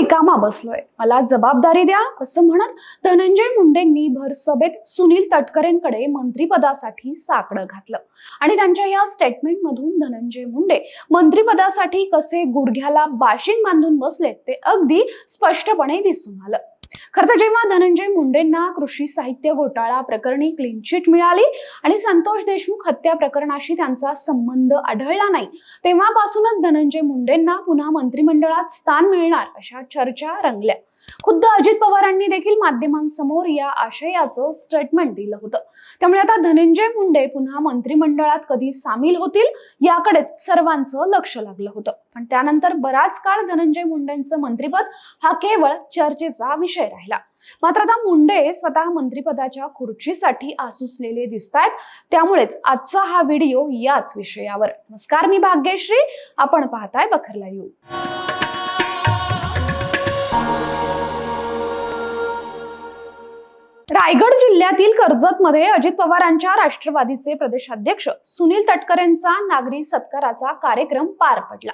रिकामा बसलोय. मला जबाबदारी द्या असं म्हणत धनंजय मुंडेंनी भरसभेत सुनील तटकरेंकडे मंत्रिपदासाठी साकडं घातलं. आणि त्यांच्या या स्टेटमेंटमधून धनंजय मुंडे मंत्रिपदासाठी कसे गुडघ्याला बाशिंग बांधून बसलेत ते अगदी स्पष्टपणे दिसून आलं. खरं तर जेव्हा धनंजय मुंडेंना कृषी साहित्य घोटाळा प्रकरणी क्लीन चिट मिळाली आणि संतोष देशमुख हत्या प्रकरणाशी त्यांचा संबंध आढळला नाही तेव्हापासूनच धनंजय मुंडेंना पुन्हा मंत्रिमंडळात स्थान मिळणार अशा चर्चा रंगल्या. खुद्द अजित पवारांनी देखील माध्यमांसमोर या आशयाचं स्टेटमेंट दिलं होतं. त्यामुळे आता धनंजय मुंडे पुन्हा मंत्रिमंडळात कधी सामील होतील याकडेच सर्वांचं लक्ष लागलं होतं. पण त्यानंतर बराच काळ धनंजय मुंडेंचं मंत्रिपद हा केवळ चर्चेचा विषय राहिला. मात्र आता मुंडे स्वतः मंत्रिपदाच्या खुर्चीसाठी आसुसलेले दिसत आहेत त्यामुळेच आजचा हा व्हिडिओ याच विषयावर. नमस्कार मी भाग्यश्री. आपण पाहताय बखरला येऊ रायगड जिल्ह्यातील कर्जतमध्ये अजित पवारांच्या राष्ट्रवादीचे प्रदेशाध्यक्ष सुनील तटकरेंचा नागरी सत्काराचा कार्यक्रम पार पडला.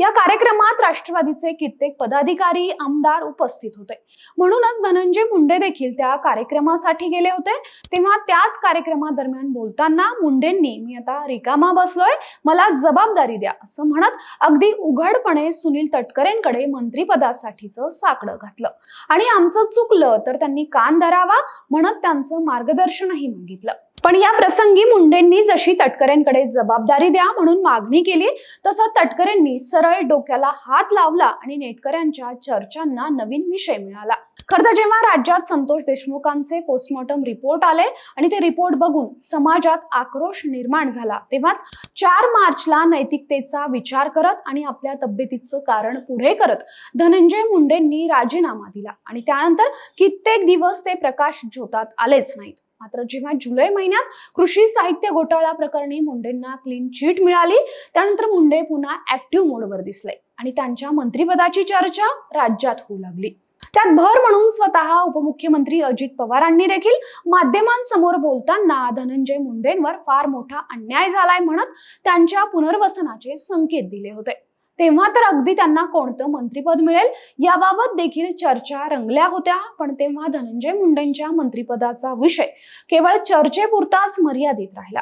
या कार्यक्रमात राष्ट्रवादीचे कित्येक पदाधिकारी आमदार उपस्थित होते. म्हणूनच धनंजय मुंडे देखील त्या कार्यक्रमासाठी गेले होते. तेव्हा त्याच कार्यक्रमादरम्यान बोलताना मुंडेंनी मी आता रिकामा बसलोय मला जबाबदारी द्या असं म्हणत अगदी उघडपणे सुनील तटकरेंकडे मंत्रीपदासाठीचं साकडं घातलं. आणि आमचं चुकलं तर त्यांनी कान धरावा म्हणत त्यांचं मार्गदर्शनही मागितलं. पण या प्रसंगी मुंडेंनी जशी तटकरेंकडे जबाबदारी द्या म्हणून मागणी केली तसं तटकरेंनी सरळ डोक्याला हात लावला आणि नेटकऱ्यांच्या चर्चांना नवीन विषय मिळाला. खरं तर जेव्हा राज्यात संतोष देशमुखांचे पोस्टमॉर्टम रिपोर्ट आले आणि ते रिपोर्ट बघून समाजात आक्रोश निर्माण झाला तेव्हाच चार मार्चला नैतिकतेचा विचार करत आणि आपल्या तब्येतीचं कारण पुढे करत धनंजय मुंडेंनी राजीनामा दिला आणि त्यानंतर कित्येक दिवस ते प्रकाश ज्योतात आलेच नाहीत. मात्र जेव्हा जुलै महिन्यात कृषी साहित्य घोटाळा प्रकरणी मुंडेंना क्लीन चिट मिळाली त्यानंतर मुंडे पुन्हा ऍक्टिव्ह मोडवर दिसले आणि त्यांच्या मंत्रिपदाची चर्चा राज्यात होऊ लागली. त्यात भर म्हणून स्वतः उपमुख्यमंत्री अजित पवारांनी देखील माध्यमांसमोर बोलताना धनंजय मुंडेंवर फार मोठा अन्याय झालाय म्हणत त्यांच्या पुनर्वसनाचे संकेत दिले होते. तेव्हा तर अगदी त्यांना कोणतं मंत्रिपद मिळेल याबाबत देखील चर्चा रंगल्या होत्या पण तेव्हा धनंजय मुंडेंच्या मंत्रिपदाचा विषय केवळ चर्चेपुरताच मर्यादित राहिला.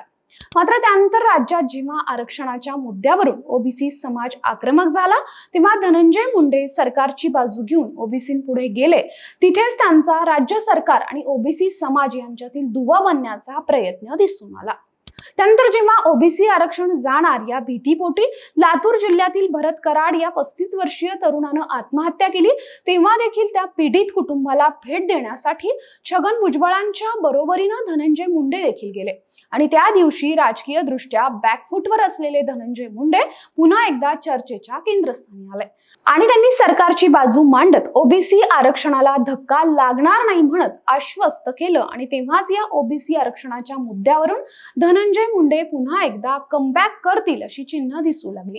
मात्र त्यानंतर राज्यात जेव्हा आरक्षणाच्या मुद्द्यावरून ओबीसी समाज आक्रमक झाला तेव्हा धनंजय मुंडे सरकारची बाजू घेऊन ओबीसी पुढे गेले. तिथेच त्यांचा राज्य सरकार आणि ओबीसी समाज यांच्यातील दुवा बनण्याचा प्रयत्न दिसून आला. त्यानंतर जेव्हा ओबीसी आरक्षण जाणार या भीतीपोटी लातूर जिल्ह्यातील भरत कराड या पस्तीस वर्षीय तरुणानं आत्महत्या केली तेव्हा देखील त्या पीडित कुटुंबाला भेट देण्यासाठी छगन भुजबळांच्या बरोबरीनं धनंजय मुंडे देखील गेले. आणि त्या दिवशी राजकीय दृष्ट्या बॅकफुटवर असलेले धनंजय मुंडे पुन्हा एकदा चर्चेच्या केंद्रस्थानी आले. आणि त्यांनी सरकारची बाजू मांडत ओबीसी आरक्षणाला धक्का लागणार नाही म्हणत आश्वस्त केलं आणि तेव्हाच या ओबीसी आरक्षणाच्या मुद्द्यावरून धनंजय मुंडे पुन्हा एकदा कमबॅक करतील अशी चिन्ह दिसू लागली.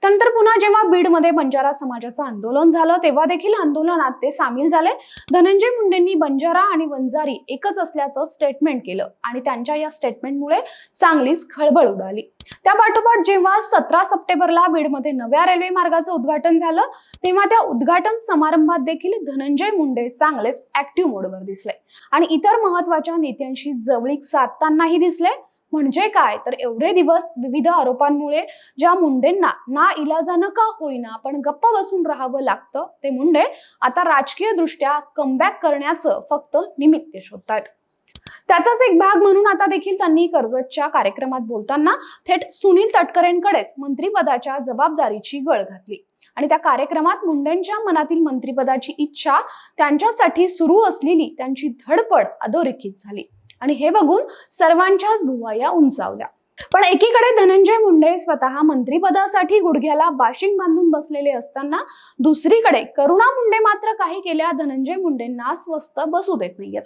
त्यानंतर पुन्हा जेव्हा बीडमध्ये बंजारा समाजाचं आंदोलन झालं तेव्हा देखील आंदोलनात ते सामील झाले. धनंजय मुंडेंनी बंजारा आणि वंजारी एकच असल्याचं स्टेटमेंट केलं आणि त्यांच्या या स्टेटमेंटमुळे चांगलीच खळबळ उडाली. त्या पाठोपाठ जेव्हा सतरा सप्टेंबरला बीडमध्ये नव्या रेल्वे मार्गाचं उद्घाटन झालं तेव्हा त्या उद्घाटन समारंभात देखील धनंजय मुंडे चांगलेच ऍक्टिव्ह मोडवर दिसले. आणि इतर महत्त्वाच्या नेत्यांशी जवळीक साधतानाही दिसले. म्हणजे काय? तर एवढे दिवस विविध आरोपांमुळे ज्या मुंडेंना ना इलाजानं का होईना पण गप्प बसून राहावं लागतं ते मुंडे आता राजकीय दृष्ट्या कमबॅक करण्याचं फक्त निमित्त शोधतायत. त्याचाच एक भाग म्हणून आता देखील त्यांनी कर्जतच्या कार्यक्रमात बोलताना थेट सुनील तटकरेंकडेच मंत्रीपदाच्या जबाबदारीची गळ घातली. आणि त्या कार्यक्रमात मुंडेंच्या मनातील मंत्रीपदाची इच्छा त्यांच्यासाठी सुरू असलेली त्यांची धडपड अधोरेखित झाली. आणि हे बघून सर्वांच्याच भुवाया उंचावल्या. पण एकीकडे धनंजय मुंडे स्वतः मंत्रीपदासाठी गुडघ्याला बाशिंग बांधून बसलेले असताना दुसरीकडे करुणा मुंडे मात्र काही केल्या धनंजय मुंडेंना स्वस्त बसू देत नाहीयेत.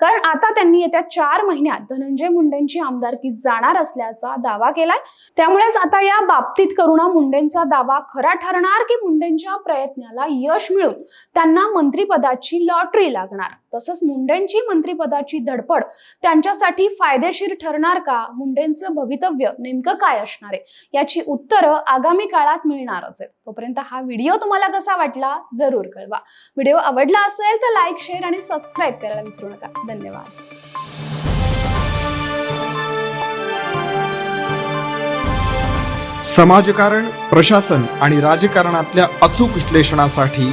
कारण आता त्यांनी येत्या चार महिन्यात धनंजय मुंडेंची आमदारकी जाणार असल्याचा दावा केलाय. त्यामुळेच आता या बाबतीत करुणा मुंडेंचा दावा खरा ठरणार की मुंडेंच्या प्रयत्नाला यश मिळून त्यांना मंत्रीपदाची लॉटरी लागणार. तसंच मुंडेंची मंत्रिपदाची धडपड त्यांच्यासाठी फायदेशीर ठरणार का? मुंडेंचं भवितव्य नेमकं काय असणार आहे? याची उत्तरं आगामी काळात मिळणारच आहेत. तोपर्यंत हा व्हिडिओ तुम्हाला कसा वाटला? जरूर कळवा. व्हिडिओ आवडला असेल तर लाईक शेअर आणि सबस्क्राईब करायला विसरू नका. धन्यवाद. समाजकारण प्रशासन आणि राजकारणातल्या अचूक विश्लेषणासाठी